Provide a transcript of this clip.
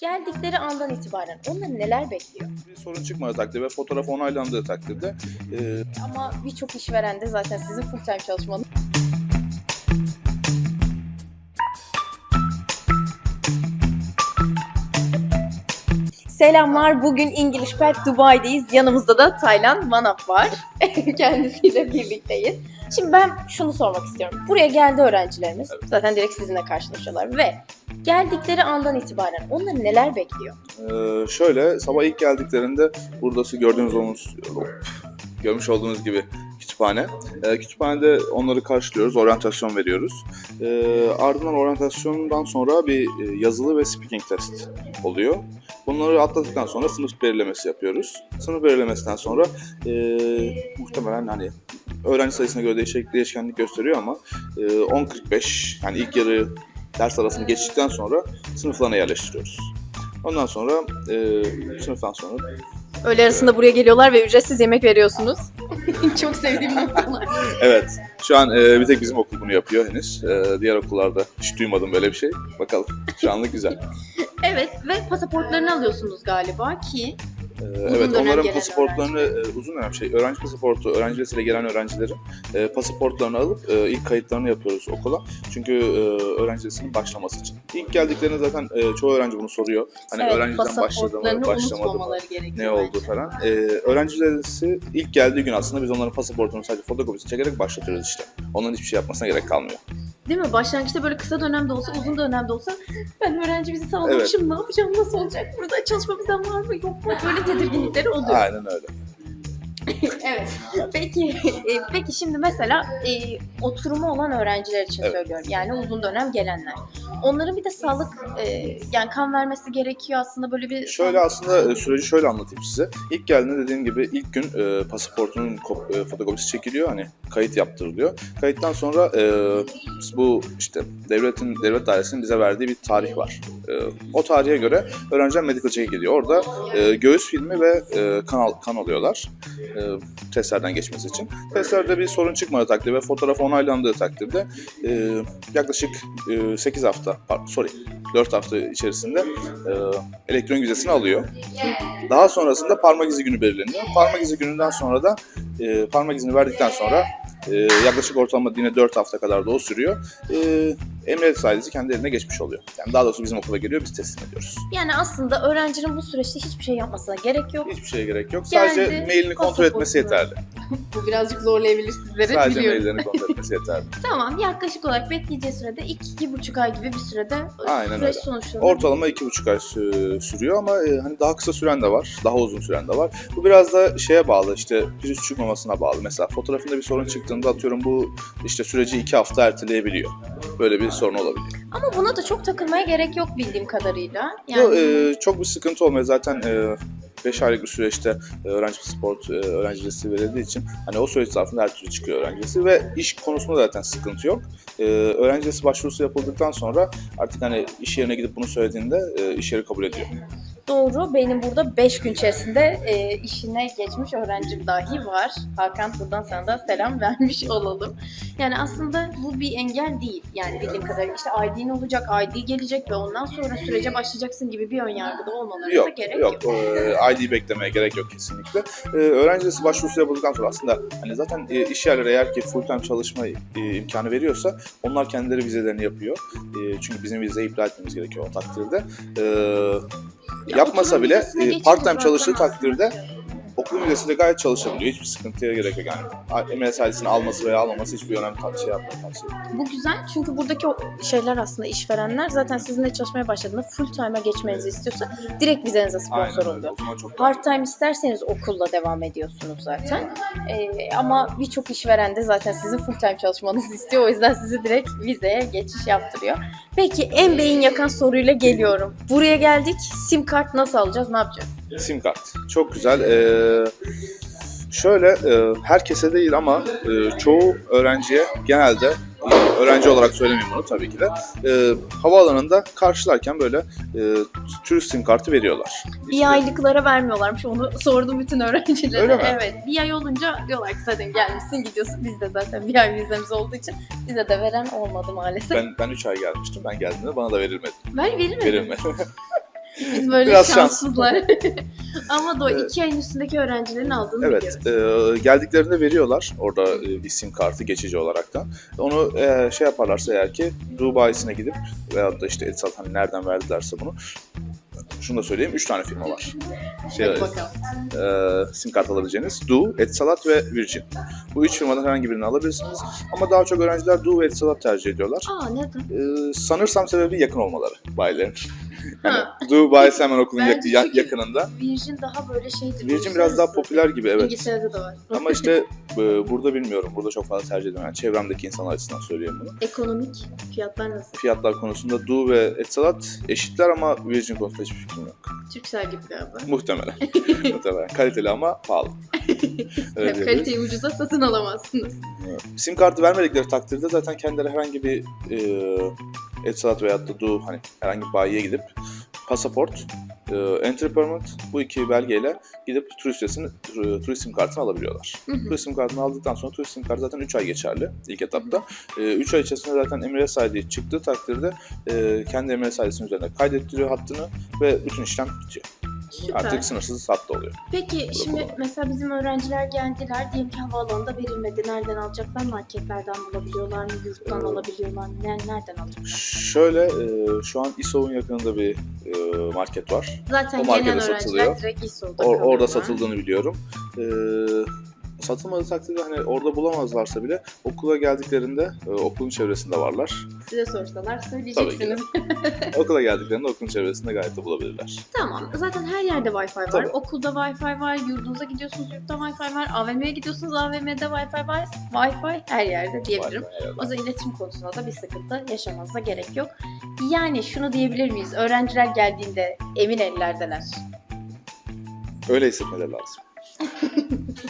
geldikleri andan itibaren onları neler bekliyor? Bir sorun çıkmadığı takdirde ve fotoğraf onaylandığı takdirde e, Ama birçok işveren de zaten sizin full time çalışmanız. Selamlar. Bugün English Park Dubai'deyiz. Yanımızda da Taylan Manap var. Kendisiyle birlikteyiz. Şimdi ben şunu sormak istiyorum. Buraya geldi öğrencilerimiz. Zaten direkt sizinle karşılaşıyorlar ve geldikleri andan itibaren onları neler bekliyor? e, şöyle sabah ilk geldiklerinde buradası gördüğünüz olmuş, görmüş olduğunuz gibi kütüphane. E, kütüphanede onları karşılıyoruz, oryantasyon veriyoruz. E, ardından oryantasyondan sonra bir e, yazılı ve speaking test oluyor. Bunları atladıktan sonra sınıf belirlemesi yapıyoruz. Sınıf belirlemesinden sonra e, muhtemelen hani öğrenci sayısına göre değişik, değişkenlik gösteriyor ama e, 10.45 yani ilk yarı ders arasını geçtikten sonra sınıflarına yerleştiriyoruz. Ondan sonra e, sınıftan sonra Öğle arasında buraya geliyorlar ve ücretsiz yemek veriyorsunuz. Çok sevdiğim noktalar. evet şu an e, bir tek bizim okul bunu yapıyor henüz. E, diğer okullarda hiç duymadım böyle bir şey. Bakalım şu anlık güzel. Evet ve pasaportlarını alıyorsunuz galiba ki Uzun evet onların pasaportlarını e, uzun dönem şey öğrenci pasaportu öğrenci gelen öğrencilerin e, pasaportlarını alıp e, ilk kayıtlarını yapıyoruz okula. Çünkü e, öğrenci başlaması için. İlk geldiklerinde zaten e, çoğu öğrenci bunu soruyor. Hani evet, öğrenci vizem başladı mı, başlamadı mı? ne oldu falan. Ee, öğrenci vizesi ilk geldiği gün aslında biz onların pasaportunu sadece fotokopisini çekerek başlatıyoruz işte. Onların hiçbir şey yapmasına gerek kalmıyor. Değil mi? Başlangıçta böyle kısa dönemde olsa, uzun dönemde olsa ben öğrenci vizesi almışım, ne yapacağım, nasıl olacak? Burada çalışma vizem var mı, yok mu? Böyle tedirginlikleri oluyor. Aynen öyle. evet. Peki, e, peki şimdi mesela e, oturumu olan öğrenciler için Evet. söylüyorum. Yani uzun dönem gelenler. Onların bir de sağlık, e, yani kan vermesi gerekiyor aslında böyle bir... Şöyle aslında e, süreci şöyle anlatayım size. İlk geldiğinde dediğim gibi ilk gün e, pasaportunun e, fotokopisi çekiliyor. Hani kayıt yaptırılıyor. Kayıttan sonra e, bu işte devletin devlet dairesinin bize verdiği bir tarih var. E, o tarihe göre öğrenciler medical check'e gidiyor. Orada e, göğüs filmi ve e, kan, kan alıyorlar. E, testlerden geçmesi için. Testlerde bir sorun çıkmadığı takdirde fotoğraf onaylandığı takdirde e, yaklaşık e, 8 hafta, pardon, sorry 4 hafta içerisinde e, elektronik vizesini alıyor. Daha sonrasında parmak izi günü belirleniyor. Parmak izi gününden sonra da e, parmak izini verdikten sonra e, yaklaşık ortalama yine 4 hafta kadar da o sürüyor. E, emniyet sahibi kendi eline geçmiş oluyor. Yani daha doğrusu bizim okula geliyor, biz teslim ediyoruz. Yani aslında öğrencinin bu süreçte hiçbir şey yapmasına gerek yok. Hiçbir şeye gerek yok. Geldi, Sadece mailini kontrol etmesi yeterli. Bu birazcık zorlayabilir sizleri Sadece biliyorum. maillerini kontrol yeterli. Tamam yaklaşık olarak bekleyeceği sürede 2-2,5 ay gibi bir sürede Aynen süreç öyle. sonuçlanır. Ortalama iki buçuk ay sü- sürüyor ama e, hani daha kısa süren de var, daha uzun süren de var. Bu biraz da şeye bağlı, işte virüs çıkmamasına bağlı. Mesela fotoğrafında bir sorun çıktığında atıyorum bu işte süreci iki hafta erteleyebiliyor. Böyle bir sorun olabiliyor. Ama buna da çok takılmaya gerek yok bildiğim kadarıyla. Yani Yo, e, çok bir sıkıntı olmuyor zaten. 5 aylık bir süreçte e, öğrenci sport, öğrenci vizesi verildiği için hani o süreç zarfında her türlü çıkıyor öğrenci vizesi ve iş konusunda zaten sıkıntı yok. E, öğrenci vizesi başvurusu yapıldıktan sonra artık hani iş yerine gidip bunu söylediğinde e, iş yeri kabul ediyor. Doğru benim burada 5 gün içerisinde e, işine geçmiş öğrencim dahi var. Hakan buradan sana da selam vermiş olalım. Yani aslında bu bir engel değil. Yani bildiğim kadarıyla işte ID'nin olacak, ID gelecek ve ondan sonra sürece başlayacaksın gibi bir ön yargıda olmalarına da Yok, gerek yok. yok. Ee, ID beklemeye gerek yok kesinlikle. Ee, öğrenci vizesi başvurusu yapıldıktan sonra aslında hani zaten e, iş yerleri eğer ki full time çalışma e, imkanı veriyorsa onlar kendileri vizelerini yapıyor. E, çünkü bizim vizeyi iptal etmemiz gerekiyor o takdirde. Ee, Ya yapmasa bile e, part time çalıştığı takdirde okul vizesiyle gayet çalışabiliyor. Hiçbir sıkıntıya gerek yok yani. MLS ailesini alması veya almaması hiçbir tar- şey yapmıyor. tavsiye. Bu güzel çünkü buradaki o şeyler aslında işverenler zaten sizinle çalışmaya başladığında full time'a geçmenizi istiyorsa direkt vizenize sponsor Aynen oluyor. Part time isterseniz okulla devam ediyorsunuz zaten. Ee, ama birçok işveren de zaten sizin full time çalışmanızı istiyor. O yüzden sizi direkt vizeye geçiş yaptırıyor. Peki en beyin yakan soruyla geliyorum. Buraya geldik. Sim kart nasıl alacağız? Ne yapacağız? Sim kart. Çok güzel. Ee, şöyle e, herkese değil ama e, çoğu öğrenciye genelde e, öğrenci olarak söylemeyeyim bunu tabii ki de e, havaalanında karşılarken böyle e, turist sim kartı veriyorlar. Bir aylıklara vermiyorlarmış. Onu sordum bütün öğrencilere. Öyle mi? Evet. Bir ay olunca diyorlar ki zaten gelmişsin gidiyorsun. Biz de zaten bir ay vizemiz olduğu için bize de veren olmadı maalesef. Ben ben 3 ay gelmiştim. Ben geldiğimde bana da verilmedi. Ben verilmedi. Verilmedi. Biz böyle Biraz şanssızlar. Ama da iki ayın üstündeki öğrencilerin aldığını Evet, biliyoruz. e, geldiklerinde veriyorlar orada e, bir sim kartı geçici olaraktan. Onu e, şey yaparlarsa eğer ki Dubai'sine gidip veyahut da işte Etsat hani nereden verdilerse bunu. Şunu da söyleyeyim, 3 tane firma var. Şey, Hadi bakalım. e, sim kart alabileceğiniz. Du, Etsalat ve Virgin. Bu üç firmadan herhangi birini alabilirsiniz. Ama daha çok öğrenciler Du ve Etsalat tercih ediyorlar. Aa neden? E, sanırsam sebebi yakın olmaları bayilerin. Yani. Du bayisi hemen okulun yak- yakınında. Virgin daha böyle şeydir. Virgin biraz daha popüler gibi evet. İngiltere'de de var. Ama işte e, burada bilmiyorum. Burada çok fazla tercih ediyorum. Yani çevremdeki insanlar açısından söyleyeyim bunu. Ekonomik fiyatlar nasıl? Fiyatlar konusunda Du ve Etsalat eşitler ama Virgin konusunda hiçbir fikrim yok. Türksel gibi galiba. Muhtemelen. Muhtemelen. Kaliteli ama pahalı. Öyle Hep diyebiliriz. kaliteyi ucuza satın alamazsınız. Sim kartı vermedikleri takdirde zaten kendileri herhangi bir e, Etsalat veyahut da Du hani herhangi bir bayiye gidip pasaport, e, entry permit bu iki belgeyle gidip turist vizesini, tur- turist sim kartını alabiliyorlar. Hı hı. Turist sim kartını aldıktan sonra turist sim kartı zaten 3 ay geçerli ilk etapta. 3 ay içerisinde zaten Emirates ID çıktığı takdirde e, kendi Emirates ID'sinin üzerine kaydettiriyor hattını ve bütün işlem bitiyor. Süper. Artık sınırsız hatta oluyor. Peki şimdi mesela bizim öğrenciler geldiler diyelim ki havaalanında verilmedi. Nereden alacaklar? Marketlerden bulabiliyorlar mı? Yurttan Ee, alabiliyorlar mı? Ne- Nereden alacaklar? Şöyle e, şu an İSO'nun yakınında bir e, market var. Zaten o markete öğrenciler satılıyor. direkt İSO'da Or- orada satıldığını biliyorum. E, satılmadığı takdirde hani orada bulamazlarsa bile okula geldiklerinde e, okulun çevresinde varlar. Size sorsalar söyleyeceksiniz. okula geldiklerinde okulun çevresinde gayet de bulabilirler. tamam. Zaten her yerde Wi-Fi var. Tabii. Okulda Wi-Fi var. Yurdunuza gidiyorsunuz yurtta Wi-Fi var. AVM'ye gidiyorsunuz AVM'de Wi-Fi var. Wi-Fi her yerde diyebilirim. O zaman iletişim konusunda da bir sıkıntı yaşamanıza gerek yok. Yani şunu diyebilir miyiz? Öğrenciler geldiğinde emin ellerdeler. Öyle hissetmeleri lazım.